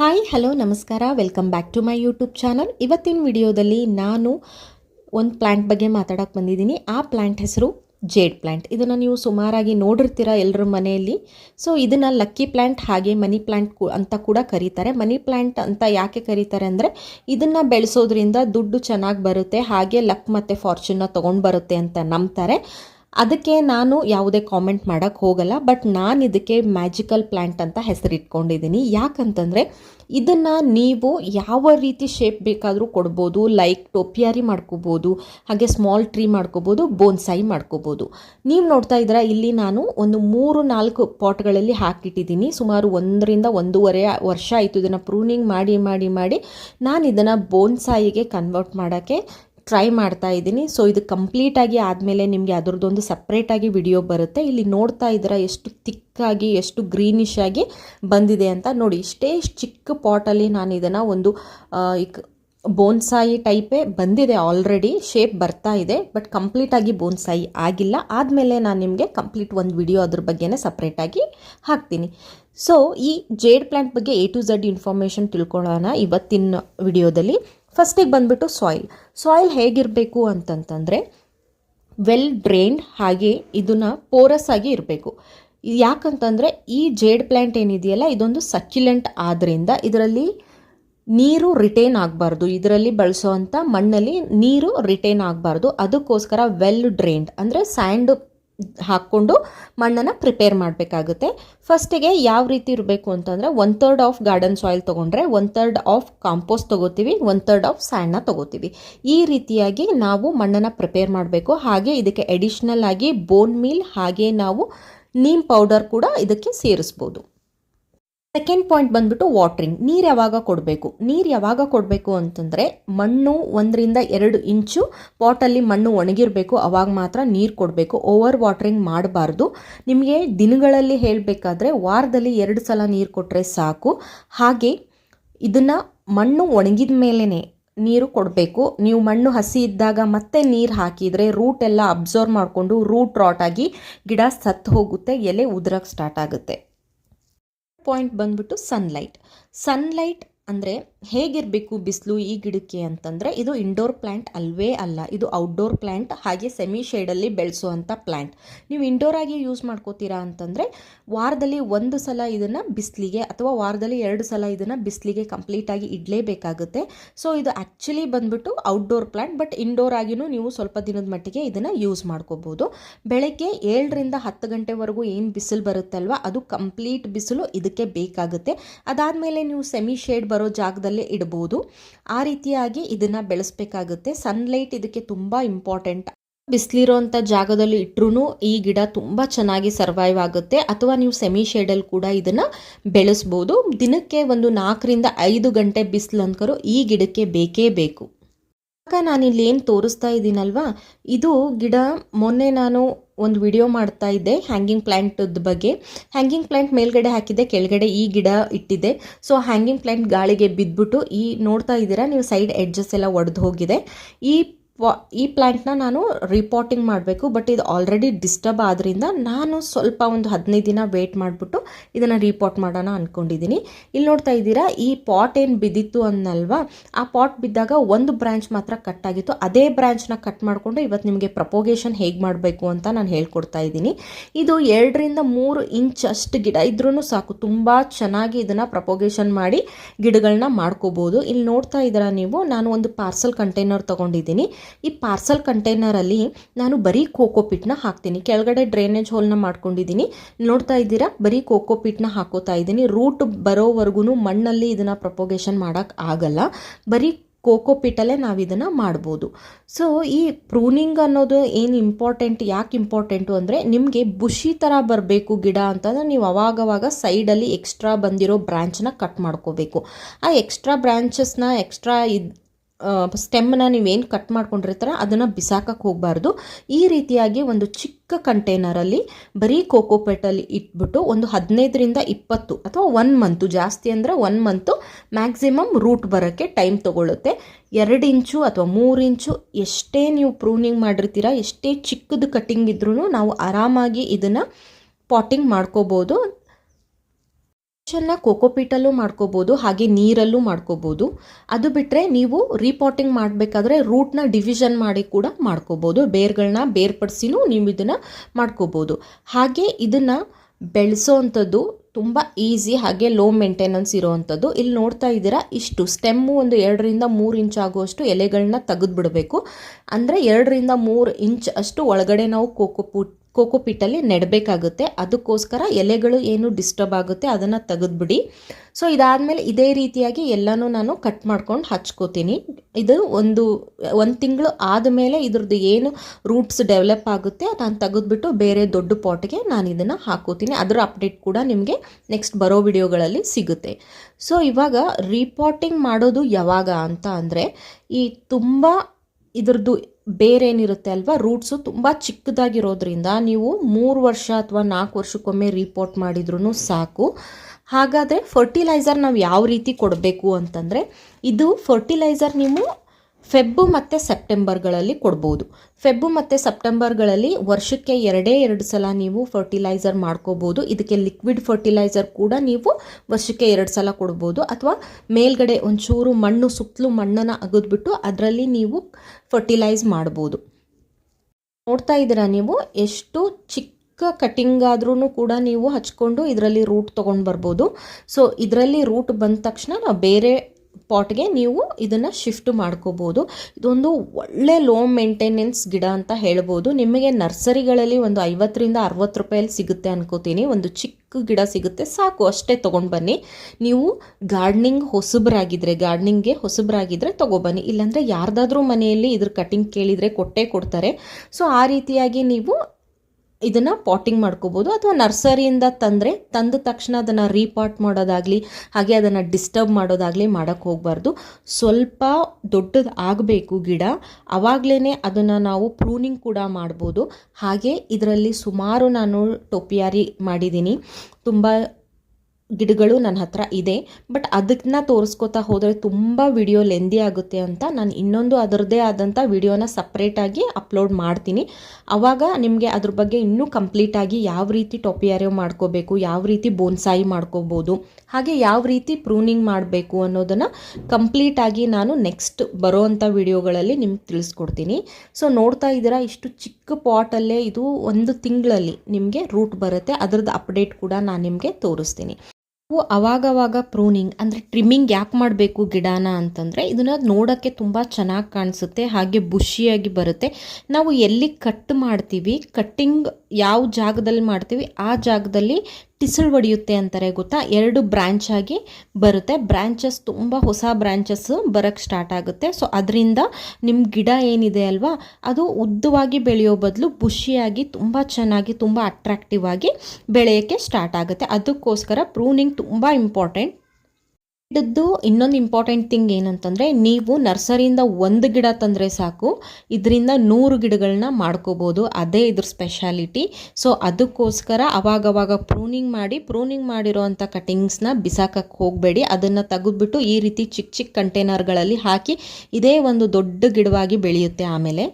Hi hello ನಮಸ್ಕಾರ. Welcome back to my YouTube channel ಇವತ್ತಿನ ವಿಡಿಯೋದಲ್ಲಿ ನಾನು ಒಂದು ಪ್ಲ್ಯಾಂಟ್ ಬಗ್ಗೆ ಮಾತಾಡೋಕ್ಕೆ ಬಂದಿದ್ದೀನಿ. ಆ ಪ್ಲ್ಯಾಂಟ್ ಹೆಸರು ಜೇಡ್ ಪ್ಲ್ಯಾಂಟ್ ಇದನ್ನು ನೀವು ಸುಮಾರಾಗಿ ನೋಡಿರ್ತೀರ ಎಲ್ಲರ ಮನೆಯಲ್ಲಿ. ಸೊ ಇದನ್ನು ಲಕ್ಕಿ ಪ್ಲ್ಯಾಂಟ್ ಹಾಗೆ ಮನಿ ಪ್ಲ್ಯಾಂಟ್ ಅಂತ ಕೂಡ ಕರೀತಾರೆ. ಮನಿ ಪ್ಲ್ಯಾಂಟ್ ಅಂತ ಯಾಕೆ ಕರೀತಾರೆ ಅಂದರೆ, ಇದನ್ನು ಬೆಳೆಸೋದ್ರಿಂದ ದುಡ್ಡು ಚೆನ್ನಾಗಿ ಬರುತ್ತೆ. ಹಾಗೆ ಲಕ್ ಮತ್ತು ಫಾರ್ಚೂನ್ನ ತೊಗೊಂಡು ಬರುತ್ತೆ ಅಂತ ನಂಬ್ತಾರೆ. ಅದಕ್ಕೆ ನಾನು ಯಾವುದೇ ಕಾಮೆಂಟ್ ಮಾಡೋಕ್ಕೆ ಹೋಗಲ್ಲ ಬಟ್ ನಾನು ಇದಕ್ಕೆ ಮ್ಯಾಜಿಕಲ್ ಪ್ಲ್ಯಾಂಟ್ ಅಂತ ಹೆಸರಿಟ್ಕೊಂಡಿದ್ದೀನಿ ಯಾಕಂತಂದರೆ ಇದನ್ನು ನೀವು ಯಾವ ರೀತಿ ಶೇಪ್ ಬೇಕಾದರೂ ಕೊಡ್ಬೋದು ಲೈಕ್ ಟೋಪಿಯಾರಿ ಮಾಡ್ಕೋಬೋದು, ಹಾಗೆ ಸ್ಮಾಲ್ ಟ್ರೀ ಮಾಡ್ಕೋಬೋದು ಬೋನ್ಸಾಯಿ ಮಾಡ್ಕೋಬೋದು. ನೀವು ನೋಡ್ತಾ ಇದ್ದೀರಾ, ಇಲ್ಲಿ ನಾನು ಒಂದು ಮೂರು ನಾಲ್ಕು ಪಾಟ್ಗಳಲ್ಲಿ ಹಾಕಿಟ್ಟಿದ್ದೀನಿ. ಸುಮಾರು ಒಂದರಿಂದ ಒಂದೂವರೆ ವರ್ಷ ಆಯಿತು ಇದನ್ನು ಪ್ರೂನಿಂಗ್ ಮಾಡಿ ಮಾಡಿ ಮಾಡಿ. ನಾನು ಇದನ್ನು ಬೋನ್ಸಾಯಿಗೆ ಕನ್ವರ್ಟ್ ಮಾಡೋಕ್ಕೆ ಟ್ರೈ ಮಾಡ್ತಾ ಇದ್ದೀನಿ. ಸೊ ಇದು ಕಂಪ್ಲೀಟಾಗಿ ಆದಮೇಲೆ ನಿಮಗೆ ಅದರದ್ದೊಂದು ಸಪ್ರೇಟಾಗಿ ವಿಡಿಯೋ ಬರುತ್ತೆ. ಇಲ್ಲಿ ನೋಡ್ತಾ ಇದ್ದೀರಾ ಎಷ್ಟು ತಿಕ್ಕಾಗಿ ಎಷ್ಟು ಗ್ರೀನಿಶ್ ಆಗಿ ಬಂದಿದೆ ಅಂತ. ನೋಡಿ, ಇಷ್ಟೇ ಚಿಕ್ಕ ಪಾಟಲ್ಲಿ ನಾನು ಇದನ್ನು ಒಂದು ಬೋನ್ಸಾಯಿ ಟೈಪೇ ಬಂದಿದೆ ಆಲ್ರೆಡಿ ಶೇಪ್ ಬರ್ತಾ ಇದೆ ಬಟ್ ಕಂಪ್ಲೀಟಾಗಿ ಬೋನ್ಸಾಯಿ ಆಗಿಲ್ಲ. ಆದಮೇಲೆ ನಾನು ನಿಮಗೆ ಕಂಪ್ಲೀಟ್ ಒಂದು ವಿಡಿಯೋ ಅದ್ರ ಬಗ್ಗೆನೇ ಸಪ್ರೇಟಾಗಿ ಹಾಕ್ತೀನಿ. ಸೊ ಈ ಜೇಡ್ ಪ್ಲ್ಯಾಂಟ್ ಬಗ್ಗೆ ಎ ಟು ಝಡ್ ಇನ್ಫಾರ್ಮೇಷನ್ ತಿಳ್ಕೊಳ್ಳೋಣ ಇವತ್ತಿನ ವಿಡಿಯೋದಲ್ಲಿ ಫಸ್ಟಿಗೆ ಬಂದ್ಬಿಟ್ಟು ಸಾಯಿಲ್ ಸಾಯಿಲ್ ಹೇಗಿರಬೇಕು ಅಂತಂತಂದರೆ ವೆಲ್ ಡ್ರೈನ್ಡ್ ಹಾಗೆ ಇದನ್ನು ಪೋರಸ್ ಆಗಿ ಇರಬೇಕು. ಯಾಕಂತಂದರೆ, ಈ ಜೇಡ್ ಪ್ಲ್ಯಾಂಟ್ ಏನಿದೆಯಲ್ಲ, ಇದೊಂದು ಸಕ್ಯುಲೆಂಟ್ ಆದ್ದರಿಂದ ಇದರಲ್ಲಿ ನೀರು ರಿಟೇನ್ ಆಗಬಾರ್ದು. ಇದರಲ್ಲಿ ಬಳಸೋವಂಥ ಮಣ್ಣಲ್ಲಿ ನೀರು ರಿಟೇನ್ ಆಗಬಾರ್ದು. ಅದಕ್ಕೋಸ್ಕರ ವೆಲ್ ಡ್ರೈನ್ಡ್ ಅಂದರೆ ಸ್ಯಾಂಡ್ ಹಾಕ್ಕೊಂಡು ಮಣ್ಣನ್ನು ಪ್ರಿಪೇರ್ ಮಾಡಬೇಕಾಗುತ್ತೆ. ಫಸ್ಟಿಗೆ ಯಾವ ರೀತಿ ಇರಬೇಕು ಅಂತಂದರೆ one third of garden soil ತೊಗೊಂಡ್ರೆ ಒನ್ ತರ್ಡ್ ಆಫ್ ಕಾಂಪೋಸ್ಟ್ ತೊಗೋತೀವಿ ಒನ್ ಥರ್ಡ್ ಆಫ್ ಸ್ಯಾಂಡ್ನ ತೊಗೋತೀವಿ. ಈ ರೀತಿಯಾಗಿ ನಾವು ಮಣ್ಣನ್ನು ಪ್ರಿಪೇರ್ ಮಾಡಬೇಕು. ಹಾಗೆ ಇದಕ್ಕೆ ಎಡಿಷ್ನಲ್ ಆಗಿ ಬೋನ್ ಮೀಲ್ ಹಾಗೆ ನಾವು ನೀಮ್ ಪೌಡರ್ ಕೂಡ ಇದಕ್ಕೆ ಸೇರಿಸ್ಬೋದು. ಸೆಕೆಂಡ್ ಪಾಯಿಂಟ್ ಬಂದ್ಬಿಟ್ಟು ವಾಟ್ರಿಂಗ್ ನೀರು ಯಾವಾಗ ಕೊಡಬೇಕು? ನೀರು ಯಾವಾಗ ಕೊಡಬೇಕು ಅಂತಂದರೆ ಮಣ್ಣು ಒಂದರಿಂದ ಎರಡು ಇಂಚು ಪಾಟಲ್ಲಿ ಮಣ್ಣು ಒಣಗಿರಬೇಕು, ಅವಾಗ ಮಾತ್ರ ನೀರು ಕೊಡಬೇಕು. ಓವರ್ ವಾಟ್ರಿಂಗ್ ಮಾಡಬಾರ್ದು. ನಿಮಗೆ ದಿನಗಳಲ್ಲಿ ಹೇಳಬೇಕಾದ್ರೆ ವಾರದಲ್ಲಿ ಎರಡು ಸಲ ನೀರು ಕೊಟ್ಟರೆ ಸಾಕು. ಹಾಗೆ ಇದನ್ನು ಮಣ್ಣು ಒಣಗಿದ ಮೇಲೇ ನೀರು ಕೊಡಬೇಕು. ನೀವು ಮಣ್ಣು ಹಸಿ ಇದ್ದಾಗ ಮತ್ತೆ ನೀರು ಹಾಕಿದರೆ ರೂಟ್ ಎಲ್ಲ ಅಬ್ಸರ್ವ್ ಮಾಡಿಕೊಂಡು ರೂಟ್ ರಾಟ್ ಆಗಿ ಗಿಡ ಸತ್ತು ಹೋಗುತ್ತೆ, ಎಲೆ ಉದುರಕ್ಕೆ ಸ್ಟಾರ್ಟ್ ಆಗುತ್ತೆ. ಪಾಯಿಂಟ್ ಬಂದ್ಬಿಟ್ಟು ಸನ್ಲೈಟ್ ಸನ್ಲೈಟ್ ಅಂದರೆ ಹೇಗಿರಬೇಕು ಬಿಸಿಲು ಈ ಗಿಡಕ್ಕೆ ಅಂತಂದರೆ ಇದು ಇಂಡೋರ್ ಪ್ಲ್ಯಾಂಟ್ ಅಲ್ವೇ ಅಲ್ಲ, ಇದು ಔಟ್ಡೋರ್ ಪ್ಲ್ಯಾಂಟ್ ಹಾಗೆ ಸೆಮಿ ಶೇಡಲ್ಲಿ ಬೆಳೆಸುವಂಥ ಪ್ಲ್ಯಾಂಟ್ ನೀವು ಇಂಡೋರ್ ಆಗಿ ಯೂಸ್ ಮಾಡ್ಕೋತೀರಾ ಅಂತಂದರೆ ವಾರದಲ್ಲಿ ಒಂದು ಸಲ ಇದನ್ನು ಬಿಸಿಲಿಗೆ ಅಥವಾ ವಾರದಲ್ಲಿ ಎರಡು ಸಲ ಇದನ್ನು ಬಿಸಿಲಿಗೆ ಕಂಪ್ಲೀಟಾಗಿ ಇಡಲೇಬೇಕಾಗುತ್ತೆ. ಸೊ ಇದು ಆ್ಯಕ್ಚುಲಿ ಬಂದ್ಬಿಟ್ಟು ಔಟ್ಡೋರ್ ಪ್ಲ್ಯಾಂಟ್ ಬಟ್ ಇಂಡೋರ್ ಆಗಿಯೂ ನೀವು ಸ್ವಲ್ಪ ದಿನದ ಮಟ್ಟಿಗೆ ಇದನ್ನು ಯೂಸ್ ಮಾಡ್ಕೋಬೋದು. ಬೆಳಗ್ಗೆ ಏಳರಿಂದ ಹತ್ತು ಗಂಟೆವರೆಗೂ ಏನು ಬಿಸಿಲು ಬರುತ್ತಲ್ವ, ಅದು ಕಂಪ್ಲೀಟ್ ಬಿಸಿಲು ಇದಕ್ಕೆ ಬೇಕಾಗುತ್ತೆ. ಅದಾದಮೇಲೆ ನೀವು ಸೆಮಿ ಶೇಡ್ ಬರೋ ಜಾಗದಲ್ಲೇ ಇಡ್ಬೋದು. ಆ ರೀತಿಯಾಗಿ ಇದನ್ನ ಬೆಳೆಸಬೇಕಾಗುತ್ತೆ. ಸನ್ಲೈಟ್ ಇದಕ್ಕೆ ತುಂಬ ಇಂಪಾರ್ಟೆಂಟ್ ಬಿಸಿಲಿರೋಂಥ ಜಾಗದಲ್ಲಿ ಇಟ್ಟರೂ ಈ ಗಿಡ ತುಂಬ ಚೆನ್ನಾಗಿ ಸರ್ವೈವ್ ಆಗುತ್ತೆ. ಅಥವಾ ನೀವು ಸೆಮಿ ಶೇಡಲ್ಲಿ ಕೂಡ ಇದನ್ನು ಬೆಳೆಸ್ಬೋದು. ದಿನಕ್ಕೆ ಒಂದು ನಾಲ್ಕರಿಂದ ಐದು ಗಂಟೆ ಬಿಸಿಲು ಈ ಗಿಡಕ್ಕೆ ಬೇಕೇ ಬೇಕು. ಇವಾಗ ನಾನಿಲ್ಲಿ ಏನು ತೋರಿಸ್ತಾ ಇದ್ದೀನಲ್ವಾ? ಇದು ಗಿಡ ಮೊನ್ನೆ ನಾನು ಒಂದು ವಿಡಿಯೋ ಮಾಡ್ತಾ ಇದ್ದೆ ಹ್ಯಾಂಗಿಂಗ್ ಪ್ಲ್ಯಾಂಟದ ಬಗ್ಗೆ. ಹ್ಯಾಂಗಿಂಗ್ ಪ್ಲ್ಯಾಂಟ್ ಮೇಲ್ಗಡೆ ಹಾಕಿದ್ದೆ, ಕೆಳಗಡೆ ಈ ಗಿಡ ಇಟ್ಟಿದ್ದೆ. ಸೊ ಹ್ಯಾಂಗಿಂಗ್ ಪ್ಲ್ಯಾಂಟ್ ಗಾಳಿಗೆ ಬಿದ್ದುಬಿಟ್ಟು ಈ ನೋಡ್ತಾ ಇದ್ದೀರಾ, ನೀವು ಸೈಡ್ ಎಡ್ಜಸ್ ಎಲ್ಲ ಒಡೆದು ಹೋಗಿದೆ. ಈ ಪಾ ಈ ಪ್ಲ್ಯಾಂಟ್ನ ನಾನು ರಿಪೋರ್ಟಿಂಗ್ ಮಾಡಬೇಕು ಬಟ್ ಇದು ಆಲ್ರೆಡಿ ಡಿಸ್ಟರ್ಬ್ ಆದ್ರಿಂದ ನಾನು ಸ್ವಲ್ಪ ಒಂದು ಹದಿನೈದು ದಿನ ವೇಟ್ ಮಾಡಿಬಿಟ್ಟು ಇದನ್ನು ರಿಪೋರ್ಟ್ ಮಾಡೋಣ ಅಂದ್ಕೊಂಡಿದ್ದೀನಿ ಇಲ್ಲಿ ನೋಡ್ತಾ ಇದ್ದೀರಾ, ಈ ಪಾಟ್ ಏನು ಬಿದ್ದಿತ್ತು ಅನ್ನಲ್ವಾ, ಆ ಪಾಟ್ ಬಿದ್ದಾಗ ಒಂದು ಬ್ರ್ಯಾಂಚ್ ಮಾತ್ರ ಕಟ್ ಆಗಿತ್ತು. ಅದೇ ಬ್ರ್ಯಾಂಚ್ನ ಕಟ್ ಮಾಡಿಕೊಂಡು ಇವತ್ತು ನಿಮಗೆ ಪ್ರಪೋಗೇಷನ್ ಹೇಗೆ ಮಾಡಬೇಕು ಅಂತ ನಾನು ಹೇಳ್ಕೊಡ್ತಾ ಇದ್ದೀನಿ. ಇದು ಎರಡರಿಂದ ಮೂರು ಇಂಚ್ ಅಷ್ಟು ಗಿಡ ಇದ್ರೂ ಸಾಕು, ತುಂಬ ಚೆನ್ನಾಗಿ ಇದನ್ನು ಪ್ರಪೋಗೇಷನ್ ಮಾಡಿ ಗಿಡಗಳನ್ನ ಮಾಡ್ಕೋಬೋದು. ಇಲ್ಲಿ ನೋಡ್ತಾ ಇದ್ದೀರಾ ನೀವು, ನಾನು ಒಂದು ಪಾರ್ಸಲ್ ಕಂಟೈನರ್ ತೊಗೊಂಡಿದ್ದೀನಿ. ಈ ಪಾರ್ಸಲ್ ಕಂಟೈನರಲ್ಲಿ ನಾನು ಬರೀ ಕೋಕೋಪಿಟ್ನ ಹಾಕ್ತೀನಿ. ಕೆಳಗಡೆ ಡ್ರೈನೇಜ್ ಹೋಲ್ನ ಮಾಡ್ಕೊಂಡಿದ್ದೀನಿ. ನೋಡ್ತಾ ಇದ್ದೀರಾ? ಬರೀ ಕೋಕೋಪಿಟ್ನ ಹಾಕೋತಾ ಇದ್ದೀನಿ. ರೂಟ್ ಬರೋವರೆಗೂ ಮಣ್ಣಲ್ಲಿ ಇದನ್ನು ಪ್ರಪೋಗೇಷನ್ ಮಾಡೋಕ್ಕೆ ಆಗಲ್ಲ. ಬರೀ ಕೋಕೋಪಿಟಲ್ಲೇ ನಾವು ಇದನ್ನು ಮಾಡ್ಬೋದು. ಸೊ ಈ ಪ್ರೂನಿಂಗ್ ಅನ್ನೋದು ಏನು ಇಂಪಾರ್ಟೆಂಟ್ ಯಾಕೆ ಇಂಪಾರ್ಟೆಂಟು ಅಂದರೆ ನಿಮಗೆ ಬುಷಿ ಥರ ಬರಬೇಕು ಗಿಡ ಅಂತಂದರೆ ನೀವು ಅವಾಗವಾಗ ಸೈಡಲ್ಲಿ ಎಕ್ಸ್ಟ್ರಾ ಬಂದಿರೋ ಬ್ರ್ಯಾಂಚನ್ನ ಕಟ್ ಮಾಡ್ಕೋಬೇಕು. ಆ ಎಕ್ಸ್ಟ್ರಾ ಬ್ರ್ಯಾಂಚಸ್ನ ಎಕ್ಸ್ಟ್ರಾ ಇದು ಸ್ಟೆಮ್ನ ನೀವೇನು ಕಟ್ ಮಾಡ್ಕೊಂಡಿರ್ತೀರ ಅದನ್ನು ಬಿಸಾಕಕ್ಕೆ ಹೋಗಬಾರ್ದು. ಈ ರೀತಿಯಾಗಿ ಒಂದು ಚಿಕ್ಕ ಕಂಟೈನರಲ್ಲಿ ಬರೀ ಕೋಕೋಪೆಟಲ್ಲಿ ಇಟ್ಬಿಟ್ಟು ಒಂದು ಹದಿನೈದರಿಂದ ಇಪ್ಪತ್ತು ಅಥವಾ ಒನ್ ಮಂತು ಜಾಸ್ತಿ ಅಂದರೆ ಒನ್ ಮಂತು ಮ್ಯಾಕ್ಸಿಮಮ್ ರೂಟ್ ಬರೋಕ್ಕೆ ಟೈಮ್ ತೊಗೊಳುತ್ತೆ. ಎರಡು ಇಂಚು ಅಥವಾ ಮೂರು ಇಂಚು ಎಷ್ಟೇ ನೀವು ಪ್ರೂನಿಂಗ್ ಮಾಡಿರ್ತೀರ, ಎಷ್ಟೇ ಚಿಕ್ಕದು ಕಟ್ಟಿಂಗ್ ಇದ್ರೂ ನಾವು ಆರಾಮಾಗಿ ಇದನ್ನು ಪಾಟಿಂಗ್ ಮಾಡ್ಕೋಬೋದು. ಚೆನ್ನ ಕೋಕೋಪೀಟಲ್ಲೂ ಮಾಡ್ಕೋಬೋದು, ಹಾಗೆ ನೀರಲ್ಲೂ ಮಾಡ್ಕೋಬೋದು. ಅದು ಬಿಟ್ಟರೆ ನೀವು ರೀಪಾಟಿಂಗ್ ಮಾಡಬೇಕಾದ್ರೆ ರೂಟ್ನ ಡಿವಿಷನ್ ಮಾಡಿ ಕೂಡ ಮಾಡ್ಕೋಬೋದು. ಬೇರ್ಗಳನ್ನ ಬೇರ್ಪಡಿಸಿನೂ ನೀವು ಇದನ್ನು ಮಾಡ್ಕೋಬೋದು. ಹಾಗೆ ಇದನ್ನು ಬೆಳೆಸೋವಂಥದ್ದು ತುಂಬ ಈಸಿ, ಹಾಗೆ ಲೋ ಮೇಂಟೆನೆನ್ಸ್ ಇರೋವಂಥದ್ದು ಇಲ್ಲಿ ನೋಡ್ತಾ ಇದ್ದೀರಾ, ಇಷ್ಟು ಸ್ಟೆಮ್ಮು ಒಂದು ಎರಡರಿಂದ ಮೂರು ಇಂಚ್ ಆಗುವಷ್ಟು ಎಲೆಗಳನ್ನ ತೆಗೆದುಬಿಡಬೇಕು. ಅಂದರೆ ಎರಡರಿಂದ ಮೂರು ಇಂಚ್ ಅಷ್ಟು ಒಳಗಡೆ ನಾವು ಕೋಕೋ ಪೂಟ್ ಕೋಕೋಪೀಟಲ್ಲಿ ನೆಡಬೇಕಾಗುತ್ತೆ. ಅದಕ್ಕೋಸ್ಕರ ಎಲೆಗಳು ಏನು ಡಿಸ್ಟರ್ಬ್ ಆಗುತ್ತೆ ಅದನ್ನು ತೆಗೆದ್ಬಿಡಿ. ಸೊ ಇದಾದಮೇಲೆ ಇದೇ ರೀತಿಯಾಗಿ ಎಲ್ಲನೂ ನಾನು ಕಟ್ ಮಾಡ್ಕೊಂಡು ಹಚ್ಕೋತೀನಿ. ಇದು ಒಂದು ಒಂದು ತಿಂಗಳು ಆದಮೇಲೆ ಇದ್ರದ್ದು ಏನು ರೂಟ್ಸ್ ಡೆವಲಪ್ ಆಗುತ್ತೆ ನಾನು ತೆಗೆದ್ಬಿಟ್ಟು ಬೇರೆ ದೊಡ್ಡ ಪಾಟ್ಗೆ ನಾನು ಇದನ್ನು ಹಾಕೋತೀನಿ. ಅದರ ಅಪ್ಡೇಟ್ ಕೂಡ ನಿಮಗೆ ನೆಕ್ಸ್ಟ್ ಬರೋ ವಿಡಿಯೋಗಳಲ್ಲಿ ಸಿಗುತ್ತೆ. ಸೊ ಇವಾಗ ರೀಪಾಟಿಂಗ್ ಮಾಡೋದು ಯಾವಾಗ ಅಂತ ಅಂದರೆ, ಈ ತುಂಬ ಇದ್ರದ್ದು ಬೇರೇನಿರುತ್ತೆ ಅಲ್ವಾ? ರೂಟ್ಸು ತುಂಬ ಚಿಕ್ಕದಾಗಿರೋದ್ರಿಂದ ನೀವು ಮೂರು ವರ್ಷ ಅಥವಾ ನಾಲ್ಕು ವರ್ಷಕ್ಕೊಮ್ಮೆ ರಿಪೋರ್ಟ್ ಮಾಡಿದ್ರೂ ಸಾಕು. ಹಾಗಾದರೆ ಫರ್ಟಿಲೈಸರ್ ನಾವು ಯಾವ ರೀತಿ ಕೊಡಬೇಕು ಅಂತಂದರೆ, ಇದು ಫರ್ಟಿಲೈಸರ್ ನೀವು ಫೆಬ್ಬು ಮತ್ತು ಸೆಪ್ಟೆಂಬರ್ಗಳಲ್ಲಿ ಕೊಡ್ಬೋದು. ಫೆಬ್ಬು ಮತ್ತು ಸೆಪ್ಟೆಂಬರ್ಗಳಲ್ಲಿ ವರ್ಷಕ್ಕೆ ಎರಡೇ ಎರಡು ಸಲ ನೀವು ಫರ್ಟಿಲೈಸರ್ ಮಾಡ್ಕೋಬೋದು. ಇದಕ್ಕೆ ಲಿಕ್ವಿಡ್ ಫರ್ಟಿಲೈಸರ್ ಕೂಡ ನೀವು ವರ್ಷಕ್ಕೆ ಎರಡು ಸಲ ಕೊಡ್ಬೋದು. ಅಥವಾ ಮೇಲ್ಗಡೆ ಒಂಚೂರು ಮಣ್ಣು, ಸುತ್ತಲೂ ಮಣ್ಣನ್ನು ಅಗದ್ಬಿಟ್ಟು ಅದರಲ್ಲಿ ನೀವು ಫರ್ಟಿಲೈಸ್ ಮಾಡ್ಬೋದು. ನೋಡ್ತಾ ಇದ್ದೀರಾ ನೀವು? ಎಷ್ಟು ಚಿಕ್ಕ ಕಟಿಂಗ್ ಆದ್ರೂ ಕೂಡ ನೀವು ಹಚ್ಕೊಂಡು ಇದರಲ್ಲಿ ರೂಟ್ ತೊಗೊಂಡು ಬರ್ಬೋದು. ಸೊ, ಇದರಲ್ಲಿ ರೂಟ್ ಬಂದ ತಕ್ಷಣ ನಾವು ಬೇರೆ ಪಾಟ್ಗೆ ನೀವು ಇದನ್ನು ಶಿಫ್ಟ್ ಮಾಡ್ಕೋಬೋದು. ಇದೊಂದು ಒಳ್ಳೆ ಲೋ ಮೇಂಟೆನೆನ್ಸ್ ಗಿಡ ಅಂತ ಹೇಳ್ಬೋದು. ನಿಮಗೆ ನರ್ಸರಿಗಳಲ್ಲಿ ಒಂದು ಐವತ್ತರಿಂದ ಅರವತ್ತು ರೂಪಾಯಲ್ಲಿ ಸಿಗುತ್ತೆ ಅನ್ಕೋತೀನಿ. ಒಂದು ಚಿಕ್ಕ ಗಿಡ ಸಿಗುತ್ತೆ, ಸಾಕು, ಅಷ್ಟೇ ತೊಗೊಂಡು ಬನ್ನಿ. ನೀವು ಗಾರ್ಡ್ನಿಂಗ್ ಹೊಸಬ್ರಾಗಿದ್ದರೆ ಗಾರ್ಡ್ನಿಂಗ್ಗೆ ಹೊಸಬ್ರಾಗಿದ್ದರೆ ತೊಗೊಬನ್ನಿ. ಇಲ್ಲಾಂದರೆ ಯಾರ್ದಾದ್ರೂ ಮನೆಯಲ್ಲಿ ಇದ್ರ ಕಟಿಂಗ್ ಕೇಳಿದರೆ ಕೊಟ್ಟೇ ಕೊಡ್ತಾರೆ. ಸೊ ಆ ರೀತಿಯಾಗಿ ನೀವು ಇದನ್ನು ಪಾಟಿಂಗ್ ಮಾಡ್ಕೋಬೋದು ಅಥವಾ ನರ್ಸರಿಯಿಂದ ತಂದರೆ ತಂದ ತಕ್ಷಣ ಅದನ್ನು ರೀಪಾಟ್ ಮಾಡೋದಾಗಲಿ, ಹಾಗೆ ಅದನ್ನು ಡಿಸ್ಟರ್ಬ್ ಮಾಡೋದಾಗಲಿ ಮಾಡೋಕ್ಕೆ ಹೋಗಬಾರ್ದು. ಸ್ವಲ್ಪ ದೊಡ್ಡದು ಆಗಬೇಕು ಗಿಡ ಆವಾಗಲೇ ಅದನ್ನು ನಾವು ಪ್ರೂನಿಂಗ್ ಕೂಡ ಮಾಡ್ಬೋದು. ಹಾಗೆ ಇದರಲ್ಲಿ ಸುಮಾರು ನಾನು ಟೊಪಿಯಾರಿ ಮಾಡಿದ್ದೀನಿ ತುಂಬ ಗಿಡಗಳು ನನ್ನ ಹತ್ರ ಇದೆ. ಬಟ್ ಅದನ್ನ ತೋರಿಸ್ಕೋತಾ ಹೋದರೆ ತುಂಬ ವಿಡಿಯೋ ಲೆಂದಿ ಆಗುತ್ತೆ ಅಂತ ನಾನು ಇನ್ನೊಂದು ಅದರದ್ದೇ ಆದಂಥ ವಿಡಿಯೋನ ಸಪ್ರೇಟಾಗಿ ಅಪ್ಲೋಡ್ ಮಾಡ್ತೀನಿ. ಆವಾಗ ನಿಮಗೆ ಅದ್ರ ಬಗ್ಗೆ ಇನ್ನೂ ಕಂಪ್ಲೀಟಾಗಿ ಯಾವ ರೀತಿ ಟೊಪಿಯಾರಿಯೋ ಮಾಡ್ಕೋಬೇಕು, ಯಾವ ರೀತಿ ಬೋನ್ಸಾಯಿ ಮಾಡ್ಕೋಬೋದು, ಹಾಗೆ ಯಾವ ರೀತಿ ಪ್ರೂನಿಂಗ್ ಮಾಡಬೇಕು ಅನ್ನೋದನ್ನು ಕಂಪ್ಲೀಟಾಗಿ ನಾನು ನೆಕ್ಸ್ಟ್ ಬರೋ ಅಂಥ ವಿಡಿಯೋಗಳಲ್ಲಿ ನಿಮ್ಗೆ ತಿಳಿಸ್ಕೊಡ್ತೀನಿ. ಸೊ ನೋಡ್ತಾ ಇದ್ದೀರಾ, ಇಷ್ಟು ಚಿಕ್ಕ ಪಾಟಲ್ಲೇ ಇದು ಒಂದು ತಿಂಗಳಲ್ಲಿ ನಿಮಗೆ ರೂಟ್ ಬರುತ್ತೆ. ಅದರದ್ದು ಅಪ್ಡೇಟ್ ಕೂಡ ನಾನು ನಿಮಗೆ ತೋರಿಸ್ತೀನಿ. ನಾವು ಅವಾಗವಾಗ ಪ್ರೂನಿಂಗ್ ಅಂದರೆ ಟ್ರಿಮ್ಮಿಂಗ್ ಯಾಕೆ ಮಾಡಬೇಕು ಗಿಡನ ಅಂತಂದರೆ ಇದನ್ನು ನೋಡೋಕ್ಕೆ ತುಂಬ ಚೆನ್ನಾಗಿ ಕಾಣಿಸುತ್ತೆ, ಹಾಗೆ ಬುಷಿಯಾಗಿ ಬರುತ್ತೆ. ನಾವು ಎಲ್ಲಿ ಕಟ್ ಮಾಡ್ತೀವಿ ಕಟ್ಟಿಂಗ್ ಯಾವ ಜಾಗದಲ್ಲಿ ಮಾಡ್ತೀವಿ, ಆ ಜಾಗದಲ್ಲಿ ಟಿಸಲ್ ಒಡೆಯುತ್ತೆ ಅಂತಾರೆ ಗೊತ್ತಾ? ಎರಡು ಬ್ರ್ಯಾಂಚ್ ಆಗಿ ಬರುತ್ತೆ. ಬ್ರ್ಯಾಂಚಸ್ ತುಂಬ ಹೊಸ ಬ್ರ್ಯಾಂಚಸ್ ಬರೋಕ್ಕೆ ಸ್ಟಾರ್ಟ್ ಆಗುತ್ತೆ. ಸೊ ಅದರಿಂದ ನಿಮ್ಮ ಗಿಡ ಏನಿದೆ ಅಲ್ವಾ? ಅದು ಉದ್ದವಾಗಿ ಬೆಳೆಯೋ ಬದಲು ಬುಷಿಯಾಗಿ ತುಂಬ ಚೆನ್ನಾಗಿ, ತುಂಬ ಅಟ್ರಾಕ್ಟಿವ್ ಆಗಿ ಬೆಳೆಯೋಕ್ಕೆ ಸ್ಟಾರ್ಟ್ ಆಗುತ್ತೆ. ಅದಕ್ಕೋಸ್ಕರ ಪ್ರೂನಿಂಗ್ ತುಂಬ ಇಂಪಾರ್ಟೆಂಟ್ ಗಿಡದ್ದು ಇನ್ನೊಂದು ಇಂಪಾರ್ಟೆಂಟ್ ಥಿಂಗ್ ಏನಂತಂದರೆ ನೀವು ನರ್ಸರಿಯಿಂದ ಒಂದು ಗಿಡ ತಂದರೆ ಸಾಕು, ಇದರಿಂದ ನೂರು ಗಿಡಗಳನ್ನ ಮಾಡ್ಕೋಬೋದು. ಅದೇ ಇದ್ರ ಸ್ಪೆಷಾಲಿಟಿ ಸೊ ಅದಕ್ಕೋಸ್ಕರ ಅವಾಗವಾಗ ಪ್ರೂನಿಂಗ್ ಮಾಡಿ ಪ್ರೂನಿಂಗ್ ಮಾಡಿರೋವಂಥ ಕಟಿಂಗ್ಸ್ನ ಬಿಸಾಕಕ್ಕೆ ಹೋಗಬೇಡಿ. ಅದನ್ನು ತೆಗೆದುಬಿಟ್ಟು ಈ ರೀತಿ ಚಿಕ್ಕ ಚಿಕ್ಕ ಕಂಟೈನರ್ಗಳಲ್ಲಿ ಹಾಕಿ ಇದೇ ಒಂದು ದೊಡ್ಡ ಗಿಡವಾಗಿ ಬೆಳೆಯುತ್ತೆ ಆಮೇಲೆ.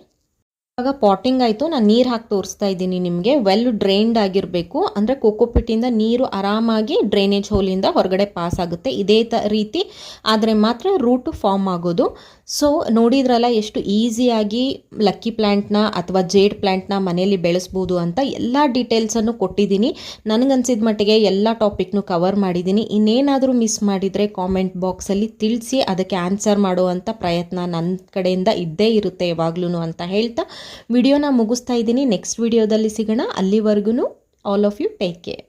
ಇವಾಗ ಪಾಟಿಂಗ್ ಆಯಿತು. ನಾನು ನೀರು ಹಾಕಿ ತೋರಿಸ್ತಾ ಇದ್ದೀನಿ ನಿಮಗೆ. ವೆಲ್ ಡ್ರೈನ್ಡ್ ಆಗಿರಬೇಕು. ಅಂದರೆ ಕೋಕೋಪಿಟ್ಟಿಂದ ನೀರು ಆರಾಮಾಗಿ ಡ್ರೈನೇಜ್ ಹೋಲಿಂದ ಹೊರಗಡೆ ಪಾಸ್ ಆಗುತ್ತೆ. ಇದೇ ರೀತಿ. ಆದರೆ ಮಾತ್ರ ರೂಟು ಫಾರ್ಮ್ ಆಗೋದು. ಸೊ ನೋಡಿದ್ರಲ್ಲ, ಎಷ್ಟು ಈಸಿಯಾಗಿ ಲಕ್ಕಿ ಪ್ಲ್ಯಾಂಟ್ನ ಅಥವಾ ಜೇಡ್ ಪ್ಲ್ಯಾಂಟ್ನ ಮನೆಯಲ್ಲಿ ಬೆಳೆಸ್ಬೋದು ಅಂತ ಎಲ್ಲ ಡೀಟೇಲ್ಸನ್ನು ಕೊಟ್ಟಿದ್ದೀನಿ. ನನಗನ್ಸಿದ ಮಟ್ಟಿಗೆ ಎಲ್ಲ ಟಾಪಿಕ್ನು ಕವರ್ ಮಾಡಿದ್ದೀನಿ. ಇನ್ನೇನಾದರೂ ಮಿಸ್ ಮಾಡಿದರೆ ಕಾಮೆಂಟ್ ಬಾಕ್ಸಲ್ಲಿ ತಿಳಿಸಿ, ಅದಕ್ಕೆ ಆನ್ಸರ್ ಮಾಡುವಂಥ ಪ್ರಯತ್ನ ನನ್ನ ಕಡೆಯಿಂದ ಇದ್ದೇ ಇರುತ್ತೆ ಯಾವಾಗ್ಲೂ ಅಂತ ಹೇಳ್ತಾ. ವಿಡಿಯೋನ ಮುಗಿಸ್ತಾ ಇದ್ದೀನಿ. ನೆಕ್ಸ್ಟ್ ವಿಡಿಯೋದಲ್ಲಿ ಸಿಗೋಣ. ಅಲ್ಲಿವರೆಗೂ all of you take care